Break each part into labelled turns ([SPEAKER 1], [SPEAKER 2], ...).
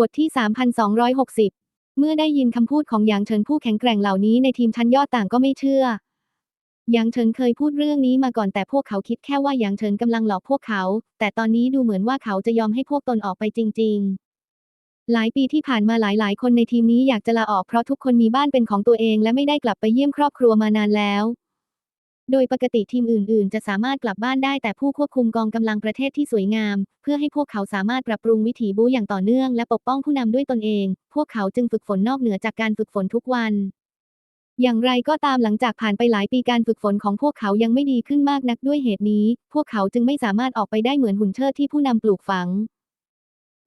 [SPEAKER 1] บทที่ 3,260 เมื่อได้ยินคำพูดของหยางเฉินผู้แข็งแกร่งเหล่านี้ในทีมชั้นยอดต่างก็ไม่เชื่อ หยางเฉินเคยพูดเรื่องนี้มาก่อนแต่พวกเขาคิดแค่ว่าหยางเฉินกำลังหลอกพวกเขา แต่ตอนนี้ดูเหมือนว่าเขาจะยอมให้พวกตนออกไปจริง ๆ หลายปีที่ผ่านมาหลายๆ คนในทีมนี้อยากจะลาออกเพราะทุกคนมีบ้านเป็นของตัวเองและไม่ได้กลับไปเยี่ยมครอบครัวมานานแล้ว โดยปกติทีมอื่น ๆ จะสามารถกลับบ้านได้แต่ผู้ควบคุมกองกำลังประเทศที่สวยงาม เพื่อให้พวกเขาสามารถปรับปรุงวิถีบูอย่างต่อเนื่องและปกป้องผู้นำด้วยตนเอง พวกเขาจึงฝึกฝนนอกเหนือจากการฝึกฝนทุกวัน อย่างไรก็ตามหลังจากผ่านไปหลายปีการฝึกฝนของพวกเขายังไม่ดีขึ้นมากนักด้วยเหตุนี้ พวกเขาจึงไม่สามารถออกไปได้เหมือนหุ่นเชิดที่ผู้นำปลูกฝัง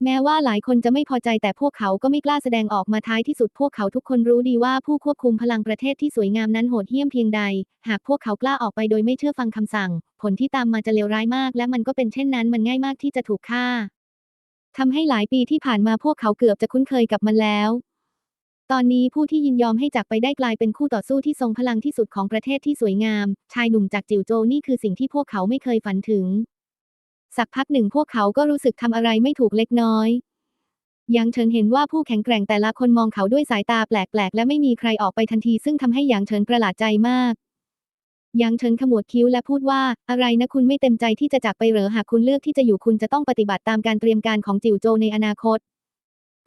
[SPEAKER 1] แม้ว่าหลายคนจะไม่พอใจแต่พวกเขาก็ไม่กล้าแสดงออกมาท้ายที่สุดพวกเขาทุกคนรู้ดีว่าผู้ควบคุมพลังประเทศที่สวยงามนั้นโหดเหี้ยมเพียงใด หากพวกเขากล้าออกไปโดยไม่เชื่อฟังคำสั่ง ผลที่ตามมาจะเลวร้ายมาก และมันก็เป็นเช่นนั้นมันง่ายมากที่จะถูกฆ่าทำให้หลายปีที่ผ่านมาพวกเขาเกือบจะคุ้นเคยกับมันแล้ว ตอนนี้ผู้ที่ยินยอมให้จากไปได้กลายเป็นคู่ต่อสู้ที่ทรงพลังที่สุดของประเทศที่สวยงาม ชายหนุ่มจากจิวโจนี่คือสิ่งที่พวกเขาไม่เคยฝันถึง สักพักหนึ่งพวกเขาก็รู้สึกทำอะไรไม่ถูกเล็กน้อยหยางเฉินเห็นว่าผู้แข็งแกร่งแต่ละคนมองเขาด้วยสายตาแปลกๆ และไม่มีใครออกไปทันทีซึ่งทำให้หยางเฉินประหลาดใจมากหยางเฉินขมวดคิ้วและพูดว่า อะไรนะคุณไม่เต็มใจที่จะจากไปเหรอหากคุณเลือกที่จะอยู่คุณจะต้องปฏิบัติตามการเตรียมการของจิวโจในอนาคต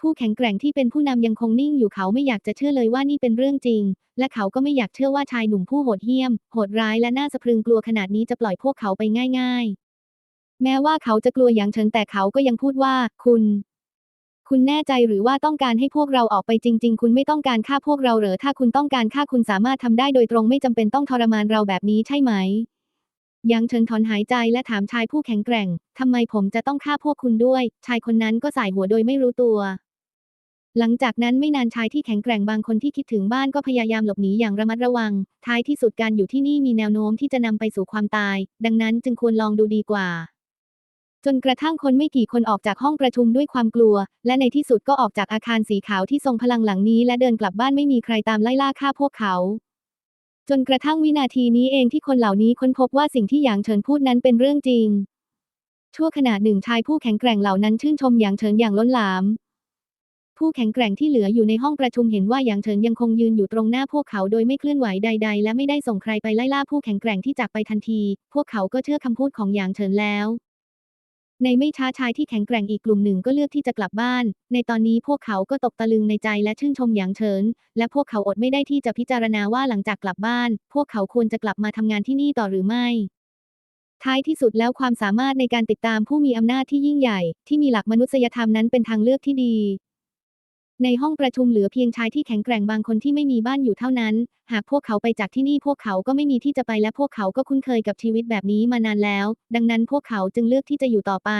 [SPEAKER 1] ผู้แข็งแกร่งที่เป็นผู้นำยังคงนิ่งอยู่เขาไม่อยากจะเชื่อเลยว่านี่เป็นเรื่องจริง และเขาก็ไม่อยากเชื่อว่าชายหนุ่มผู้โหดเหี้ยม โหดร้ายและน่าสะพรึงกลัวขนาดนี้จะปล่อยพวกเขาไปง่าย ๆ แม้ว่าเขาจะกลัวหยางเฉินแต่เขาก็ยังพูดว่า คุณ คุณแน่ใจหรือว่าต้องการให้พวกเราออกไปจริง ๆ คุณไม่ต้องการฆ่าพวกเราเหรอถ้าคุณต้องการฆ่าคุณสามารถทำได้โดยตรงไม่จำเป็นต้องทรมานเราแบบนี้ใช่ไหมยังเฉินถอนหายใจและถามชายผู้แข็งแกร่งทำไมผมจะต้องฆ่าพวกคุณด้วย ชายคนนั้นก็สายหัวโดยไม่รู้ตัวหลังจากนั้นไม่นานชายที่แข็งแกร่งบางคนที่คิดถึงบ้านก็พยายามหลบหนีอย่างระมัดระวัง ท้ายที่สุดการอยู่ที่นี่มีแนวโน้มที่จะนำไปสู่ความตาย ดังนั้นจึงควรลองดูดีกว่า จนกระทั่งคนไม่กี่คนออกจากห้องประชุมด้วยความกลัว และในที่สุดก็ออกจากอาคารสีขาวที่ทรงพลังหลังนี้และเดินกลับบ้านไม่มีใครตามไล่ล่าฆ่าพวกเขา จนกระทั่งวินาทีนี้เองที่คนเหล่านี้ค้นพบว่าสิ่งที่หยางเฉินพูดนั้นเป็นเรื่องจริง ชั่วขณะหนึ่งชายผู้แข็งแกร่งเหล่านั้นชื่นชมหยางเฉินอย่างล้นหลาม ผู้แข็งแกร่งที่เหลืออยู่ในห้องประชุมเห็นว่าหยางเฉินยังคงยืนอยู่ตรงหน้าพวกเขาโดยไม่เคลื่อนไหวใด ๆ และไม่ได้ส่งใครไปไล่ล่าผู้แข็งแกร่งที่จากไปทันที พวกเขาก็เชื่อคำพูดของหยางเฉินแล้ว ในไม่ช้าชายที่แข็งแกร่งอีกกลุ่มหนึ่งก็เลือกที่จะกลับบ้าน ในตอนนี้พวกเขาก็ตกตะลึงในใจและชื่นชมอย่างเฉิน และพวกเขาอดไม่ได้ที่จะพิจารณาว่าหลังจากกลับบ้าน พวกเขาควรจะกลับมาทำงานที่นี่ต่อหรือไม่ ท้ายที่สุดแล้วความสามารถในการติดตามผู้มีอำนาจที่ยิ่งใหญ่ ที่มีหลักมนุษยธรรมนั้นเป็นทางเลือกที่ดี ในห้องประชุมเหลือเพียงชายที่แข็งแกร่งบางคนที่ไม่มีบ้านอยู่เท่านั้น หากพวกเขาไปจากที่นี่พวกเขาก็ไม่มีที่จะไปและพวกเขาก็คุ้นเคยกับชีวิตแบบนี้มานานแล้ว ดังนั้นพวกเขาจึงเลือกที่จะอยู่ต่อไป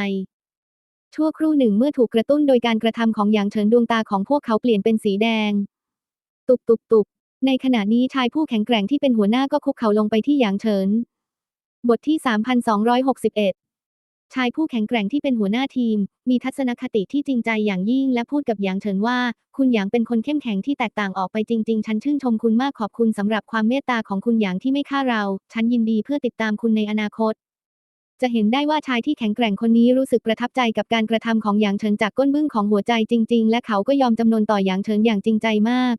[SPEAKER 1] ชั่วครู่หนึ่งเมื่อถูกกระตุ้นโดยการกระทำของหยางเฉินดวงตาของพวกเขาเปลี่ยนเป็นสีแดง ตุบตุบตุบในขณะนี้ชายผู้แข็งแกร่งที่เป็นหัวหน้าก็คุกเข่าลงไปที่หยางเฉิน บทที่ 3,261 ชายผู้แข็งแกร่งที่เป็นหัวหน้าทีม มีทัศนคติที่จริงใจอย่างยิ่งและพูดกับหยางเฉินว่า คุณหยางเป็นคนเข้มแข็งที่แตกต่างออกไปจริง ๆ ฉันชื่นชมคุณมากขอบคุณสำหรับความเมตตาของคุณหยางที่ไม่ฆ่าเรา ฉันยินดีเพื่อติดตามคุณในอนาคต จะเห็นได้ว่าชายที่แข็งแกร่งคนนี้รู้สึกประทับใจกับการกระทำของหยางเฉินจากก้นบึ้งของหัวใจจริง ๆ และเขาก็ยอมจำนนต่อหยางเฉินอย่างจริงใจมาก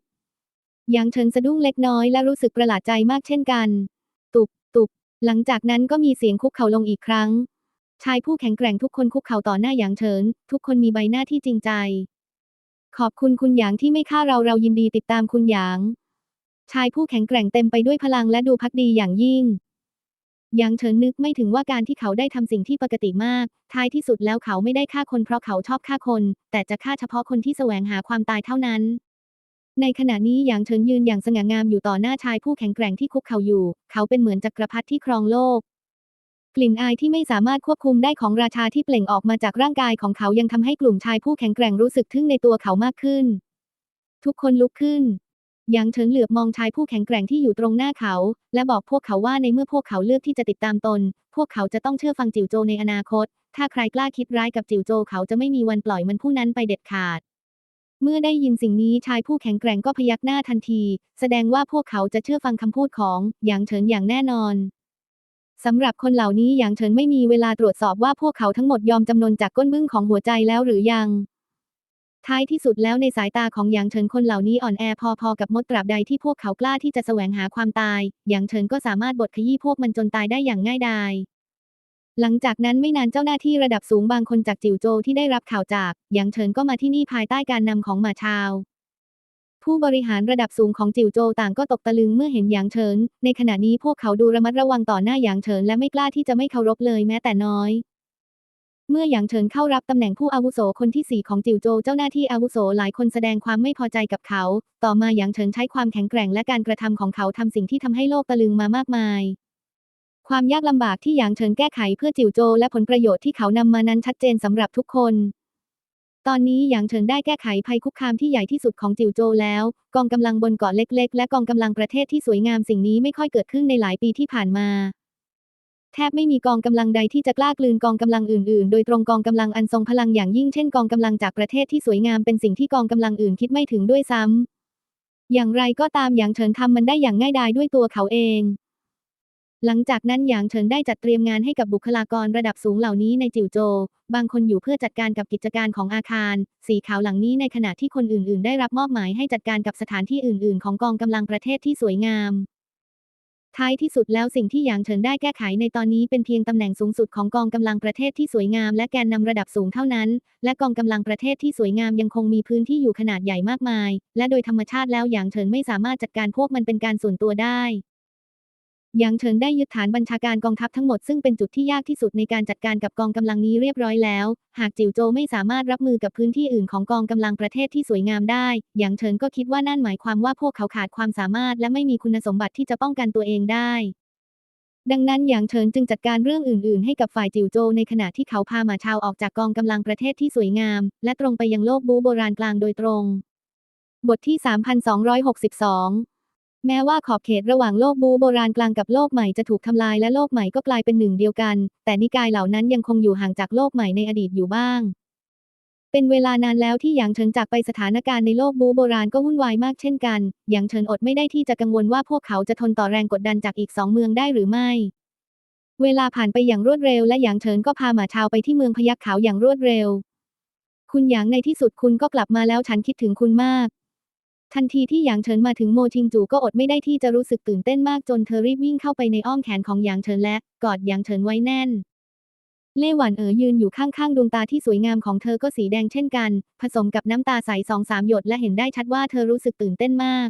[SPEAKER 1] หยางเฉินสะดุ้งเล็กน้อยและรู้สึกประหลาดใจมากเช่นกัน ตุบตุบหลังจากนั้นก็มีเสียงคุกเข่าลงอีกครั้ง ชายผู้แข็งแกร่งทุกคนคุกเข่าต่อหน้าหยางเฉิน ทุกคนมีใบหน้าที่จริงใจ ขอบคุณคุณหยางที่ไม่ฆ่าเราเรายินดีติดตามคุณหยาง ชายผู้แข็งแกร่งเต็มไปด้วยพลังและดูพักดีอย่างยิ่งหยางเฉินนึกไม่ถึงว่าการที่เขาได้ทำสิ่งที่ปกติมาก ท้ายที่สุดแล้วเขาไม่ได้ฆ่าคนเพราะเขาชอบฆ่าคน แต่จะฆ่าเฉพาะคนที่แสวงหาความตายเท่านั้นในขณะนี้หยางเฉินยืนอย่างสง่างามอยู่ต่อหน้าชายผู้แข็งแกร่งที่คุกเข่าอยู่ เขาเป็นเหมือนจักรพรรดิที่ครองโลก กลิ่นอายที่ไม่สามารถควบคุมได้ของราชาที่เปล่งออกมาจากร่างกายของเขายังทำให้กลุ่มชายผู้แข็งแกร่งรู้สึกทึ่งในตัวเขามากขึ้น ทุกคนลุกขึ้นหยางเฉินเหลือบมองชายผู้แข็งแกร่งที่อยู่ตรงหน้าเขา และบอกพวกเขาว่าในเมื่อพวกเขาเลือกที่จะติดตามตน พวกเขาจะต้องเชื่อฟังจิวโจในอนาคต ถ้าใครกล้าคิดร้ายกับจิวโจเขาจะไม่มีวันปล่อยมันผู้นั้นไปเด็ดขาด เมื่อได้ยินสิ่งนี้ชายผู้แข็งแกร่งก็พยักหน้าทันที แสดงว่าพวกเขาจะเชื่อฟังคำพูดของหยางเฉินอย่างแน่นอน สำหรับคนเหล่านี้หยางเฉินไม่มีเวลาตรวจสอบว่าพวกเขาทั้งหมดยอมจำนนจากก้นบึ้งของหัวใจแล้วหรือยัง ท้ายที่สุดแล้วในสายตาของหยางเฉินคนเหล่านี้อ่อนแอพอๆกับมดตราบใดที่พวกเขากล้าที่จะแสวงหาความตายหยางเฉินก็สามารถบดขยี้พวกมันจนตายได้อย่างง่ายดายหลังจากนั้นไม่นานเจ้าหน้าที่ระดับสูงบางคนจากจิ๋วโจวที่ได้รับข่าวจากหยางเฉินก็มาที่นี่ภายใต้การนำของหมาชาว ผู้บริหารระดับสูงของจิ๋วโจต่างก็ตกตะลึงเมื่อเห็นหยางเฉิน ในขณะนี้พวกเขาดูระมัดระวังต่อหน้าหยางเฉินและไม่กล้าที่จะไม่เคารพเลยแม้แต่น้อย เมื่อหยางเฉินเข้ารับตำแหน่งผู้อาวุโสคนที่สี่ของจิ๋วโจเจ้าหน้าที่อาวุโสหลายคนแสดงความไม่พอใจกับเขา ต่อมาหยางเฉินใช้ความแข็งแกร่งและการกระทำของเขาทำสิ่งที่ทำให้โลกตะลึงมามากมายความยากลำบากที่หยางเฉินแก้ไขเพื่อจิ๋วโจ และผลประโยชน์ที่เขานำมานั้นชัดเจนสำหรับทุกคน ตอนนี้หยางเฉินได้แก้ไขภัยคุกคามที่ใหญ่ที่สุดของจิวโจวแล้ว กองกำลังบนเกาะเล็ก ๆ และกองกำลังประเทศที่สวยงามสิ่งนี้ไม่ค่อยเกิดขึ้นในหลายปีที่ผ่านมา แทบไม่มีกองกำลังใดที่จะกล้ากลืนกองกำลังอื่น ๆ โดยตรงกองกำลังอันทรงพลังอย่างยิ่งเช่นกองกำลังจากประเทศที่สวยงามเป็นสิ่งที่กองกำลังอื่นคิดไม่ถึงด้วยซ้ำอย่างไรก็ตามหยางเฉินทำมันได้อย่างง่ายดายด้วยตัวเขาเอง หลังจากนั้นหยางเฉินได้จัดเตรียมงานให้กับบุคลากรระดับสูงเหล่านี้ในจิวโจ บางคนอยู่เพื่อจัดการกับกิจการของอาคาร สีขาวหลังนี้ในขณะที่คนอื่น ๆ ได้รับมอบหมายให้จัดการกับสถานที่อื่น ๆ ของกองกำลังประเทศที่สวยงาม ท้ายที่สุดแล้วสิ่งที่หยางเฉินได้แก้ไขในตอนนี้เป็นเพียงตำแหน่งสูงสุดของกองกำลังประเทศที่สวยงาม และแกนนำระดับสูงเท่านั้น และกองกำลังประเทศที่สวยงามยังคงมีพื้นที่อยู่ขนาดใหญ่มากมาย และโดยธรรมชาติแล้วหยางเฉินไม่สามารถจัดการพวกมันเป็นการส่วนตัวได้ หยางเฉินได้ยึดฐานบัญชาการกองทัพทั้งหมดซึ่งเป็นจุดที่ยากที่สุดในการจัดการกับกองกำลังนี้เรียบร้อยแล้ว หากจิ๋วโจไม่สามารถรับมือกับพื้นที่อื่นของกองกำลังประเทศที่สวยงามได้ หยางเฉินก็คิดว่านั่นหมายความว่าพวกเขาขาดความสามารถและไม่มีคุณสมบัติที่จะป้องกันตัวเองได้ดังนั้นหยางเฉินจึงจัดการเรื่องอื่น ๆ ให้กับฝ่ายจิ๋วโจในขณะที่เขาพาหมาชาวออกจากกองกำลังประเทศที่สวยงาม และตรงไปยังโลกบูโบราณกลางโดยตรง บทที่ 3262 แม้ว่าขอบเขตระหว่างโลกบูโบราณกลางกับโลกใหม่จะถูกทำลายและโลกใหม่ก็กลายเป็นหนึ่งเดียวกัน แต่นิกายเหล่านั้นยังคงอยู่ห่างจากโลกใหม่ในอดีตอยู่บ้าง เป็นเวลานานแล้วที่หยางเฉินจากไปสถานการณ์ในโลกบูโบราณก็วุ่นวายมากเช่นกัน หยางเฉินอดไม่ได้ที่จะกังวลว่าพวกเขาจะทนต่อแรงกดดันจากอีกสองเมืองได้หรือไม่ เวลาผ่านไปอย่างรวดเร็วและหยางเฉินก็พาหมาชาวไปที่เมืองพยัคฆ์ขาวอย่างรวดเร็ว คุณหยางในที่สุดคุณก็กลับมาแล้วฉันคิดถึงคุณมาก ทันทีที่หยางเฉินมาถึงโมชิงจูก็อดไม่ได้ที่จะรู้สึกตื่นเต้นมากจนเธอรีบวิ่งเข้าไปในอ้อมแขนของหยางเฉินและกอดหยางเฉินไว้แน่น เล่หวันเอ๋อยืนอยู่ข้างๆดวงตาที่สวยงามของเธอก็สีแดงเช่นกัน ผสมกับน้ำตาใสสองสามหยดและเห็นได้ชัดว่าเธอรู้สึกตื่นเต้นมาก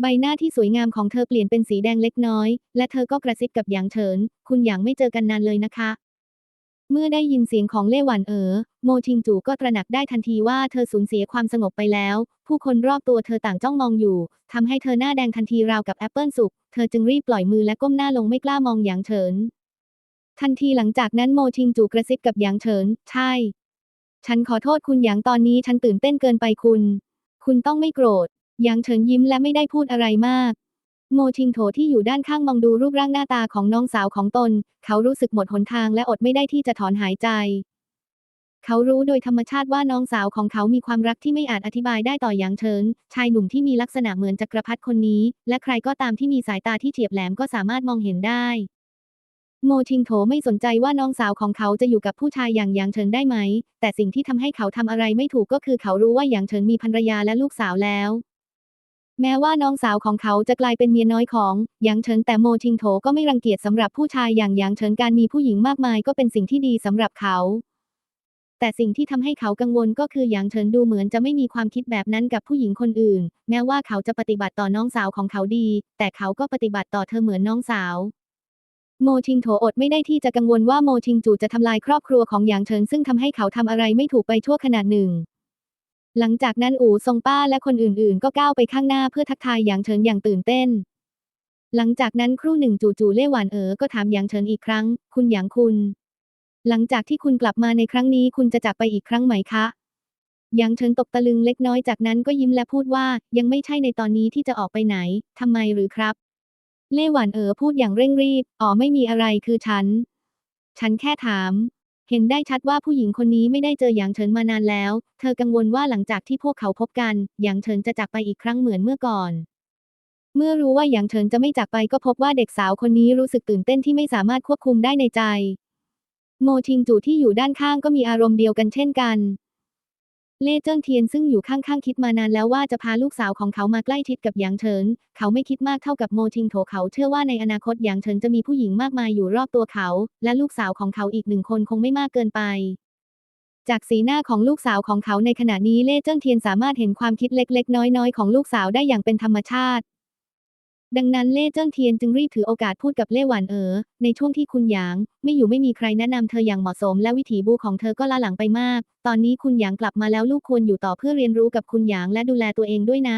[SPEAKER 1] ใบหน้าที่สวยงามของเธอเปลี่ยนเป็นสีแดงเล็กน้อย และเธอก็กระซิบกับหยางเฉิน คุณหยางไม่เจอกันนานเลยนะคะ เมื่อได้ยินเสียงของเล่หวันเอ๋อโมชิงจูก็ตระหนักได้ทันทีว่าเธอสูญเสียความสงบไปแล้ว ผู้คนรอบตัวเธอต่างจ้องมองอยู่ทำให้เธอหน้าแดงทันทีราวกับแอปเปิลสุก เธอจึงรีบปล่อยมือและก้มหน้าลงไม่กล้ามองหยางเฉิน ทันทีหลังจากนั้นโมชิงจูกระซิบกับหยางเฉิน ใช่ ฉันขอโทษคุณหยางตอนนี้ฉันตื่นเต้นเกินไปคุณ คุณต้องไม่โกรธหยางเฉินยิ้มและไม่ได้พูดอะไรมาก โมชิงโถที่อยู่ด้านข้างมองดูรูปร่างหน้าตาของน้องสาวของตน เขารู้สึกหมดหนทางและอดไม่ได้ที่จะถอนหายใจ เขารู้โดยธรรมชาติว่าน้องสาวของเขามีความรักที่ไม่อาจอธิบายได้ต่อหยางเฉินชายหนุ่มที่มีลักษณะเหมือนจักรพรรดิคนนี้ และใครก็ตามที่มีสายตาที่เฉียบแหลมก็สามารถมองเห็นได้ โมชิงโถไม่สนใจว่าน้องสาวของเขาจะอยู่กับผู้ชายอย่างหยางเฉินได้ไหม แต่สิ่งที่ทำให้เขาทำอะไรไม่ถูกก็คือเขารู้ว่าหยางเฉินมีภรรยาและลูกสาวแล้ว แม้ว่าน้องสาวของเขาจะกลายเป็นเมียน้อยของหยางเฉินแต่โมชิงโถก็ไม่รังเกียจสำหรับผู้ชายอย่างหยางเฉินการมีผู้หญิงมากมายก็เป็นสิ่งที่ดีสำหรับเขา แต่สิ่งที่ทำให้เขากังวลก็คือหยางเฉินดูเหมือนจะไม่มีความคิดแบบนั้นกับผู้หญิงคนอื่น แม้ว่าเขาจะปฏิบัติต่อน้องสาวของเขาดี แต่เขาก็ปฏิบัติต่อเธอเหมือนน้องสาวโมชิงโถอดไม่ได้ที่จะกังวลว่าโมชิงจูจะทำลายครอบครัวของหยางเฉินซึ่งทำให้เขาทำอะไรไม่ถูกไปชั่วขนาดหนึ่ง หลังจากนั้นอู่ซงป้าและคนอื่นๆ ก็ก้าวไปข้างหน้าเพื่อทักทายหยางเฉินอย่างตื่นเต้น หลังจากนั้นครู่หนึ่งจู่ๆเล่หวานเอ๋อก็ถามหยางเฉินอีกครั้ง คุณหยางคุณ หลังจากที่คุณกลับมาในครั้งนี้คุณจะจากไปอีกครั้งไหมคะหยางเฉินตกตะลึงเล็กน้อยจากนั้นก็ยิ้มและพูดว่ายังไม่ใช่ในตอนนี้ที่จะออกไปไหนทำไมหรือครับ เล่หวานเอ๋อพูดอย่างเร่งรีบ อ๋อไม่มีอะไรคือฉัน ฉันแค่ถาม เห็นได้ชัดว่าผู้หญิงคนนี้ไม่ได้เจอหยางเฉินมานานแล้ว เธอกังวลว่าหลังจากที่พวกเขาพบกัน หยางเฉินจะจากไปอีกครั้งเหมือนเมื่อก่อน เมื่อรู้ว่าหยางเฉินจะไม่จากไปก็พบว่าเด็กสาวคนนี้รู้สึกตื่นเต้นที่ไม่สามารถควบคุมได้ในใจ โมชิงจูที่อยู่ด้านข้างก็มีอารมณ์เดียวกันเช่นกัน เล่เจิ้งเทียนซึ่งอยู่ข้างๆคิดมานานแล้วว่าจะพาลูกสาวของเขามาใกล้ชิดกับหยางเฉิน เขาไม่คิดมากเท่ากับโมชิงโถเขาเชื่อว่าในอนาคตหยางเฉินจะมีผู้หญิงมากมายอยู่รอบตัวเขา และลูกสาวของเขาอีกหนึ่งคนคงไม่มากเกินไป จากสีหน้าของลูกสาวของเขาในขณะนี้เล่เจิ้งเทียนสามารถเห็นความคิดเล็กๆ น้อยๆ ของลูกสาวได้อย่างเป็นธรรมชาติ ดังนั้นเล่เจิ้งเทียนจึงรีบถือโอกาสพูดกับเล่หวานเอ๋อในช่วงที่คุณหยาง ไม่อยู่ไม่มีใครแนะนำเธออย่างเหมาะสมและวิถีบูของเธอก็ล้าหลังไปมาก ตอนนี้คุณหยางกลับมาแล้วลูกควรอยู่ต่อเพื่อเรียนรู้กับคุณหยางและดูแลตัวเองด้วยนะ